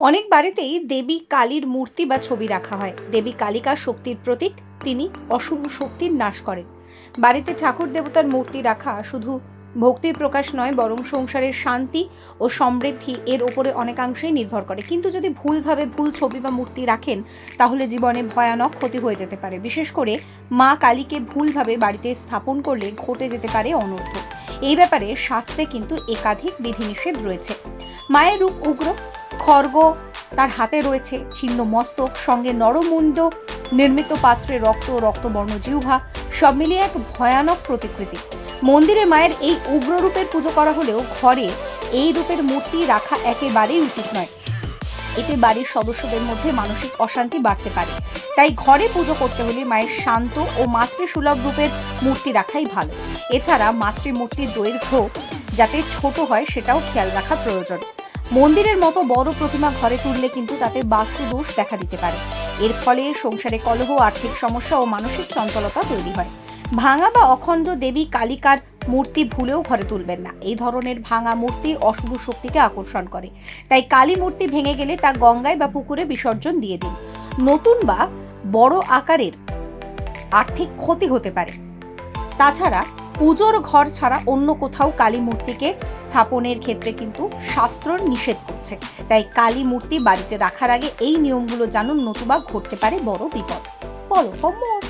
অনেক বাড়িতেই দেবী কালীর মূর্তি বা ছবি রাখা হয়। দেবী কালিকা শক্তির প্রতীক, তিনি অশুভ শক্তির নাশ করেন। বাড়িতে ঠাকুর দেবতার মূর্তি রাখা শুধু ভক্তির প্রকাশ নয়, বরং সংসারের শান্তি ও সমৃদ্ধি এর ওপরে অনেকাংশেই নির্ভর করে। কিন্তু যদি ভুলভাবে ভুল ছবি বা মূর্তি রাখেন, তাহলে জীবনে ভয়ানক ক্ষতি হয়ে যেতে পারে। বিশেষ করে মা কালীকে ভুলভাবে বাড়িতে স্থাপন করলে ঘটে যেতে পারে অনর্থ এই ব্যাপারে শাস্ত্রে কিন্তু একাধিক বিধিনিষেধ রয়েছে। মায়ের রূপ উগ্র খর্গ। তার হাতে রয়েছে ছিন্ন মস্তক, সঙ্গে নরমুণ্ড, নির্মিত পাত্রে রক্ত, রক্তবর্ণ জিহ্বা, সব মিলিয়ে এক ভয়ানক প্রতিকৃতি। মন্দিরে মায়ের এই উগ্র রূপের পুজো করা হলেও ঘরে এই রূপের মূর্তি রাখা একেবারেই উচিত নয়। এতে বাড়ির সদস্যদের মধ্যে মানসিক অশান্তি বাড়তে পারে। তাই ঘরে পুজো করতে হলে মায়ের শান্ত ও মাতৃসুলভ রূপের মূর্তি রাখাই ভালো। এছাড়া মাতৃমূর্তির দৈর্ঘ্য যাতে ছোট হয় সেটাও খেয়াল রাখা প্রয়োজন। মন্দিরের মতো বড় প্রতিমা ঘরে তুললে কিন্তু তাতে বাস্তু দোষ দেখা দিতে পারে। এর ফলে সংসারে কলহ, আর্থিক সমস্যা ও মানসিক চঞ্চলতা তৈরি হয়। ভাঙা বা অখণ্ড দেবী কালিকার মূর্তি ভুলেও ঘরে তুলবেন না। এই ধরনের ভাঙা মূর্তি অশুভ শক্তিকে আকর্ষণ করে। তাই কালী মূর্তি ভেঙে গেলে তা গঙ্গায় বা পুকুরে বিসর্জন দিয়ে দিন। নতুন বা বড় আকারের আর্থিক ক্ষতি হতে পারে। তাছাড়া পুজোর ঘর ছাড়া অন্য কোথাও কালী মূর্তিকে স্থাপনের ক্ষেত্রে কিন্তু শাস্ত্র নিষেধ করছে। তাই কালী মূর্তি বাড়িতে রাখার আগে এই নিয়মগুলো জানুন, নতুবা ঘটতে পারে বড় বিপদ। Follow for more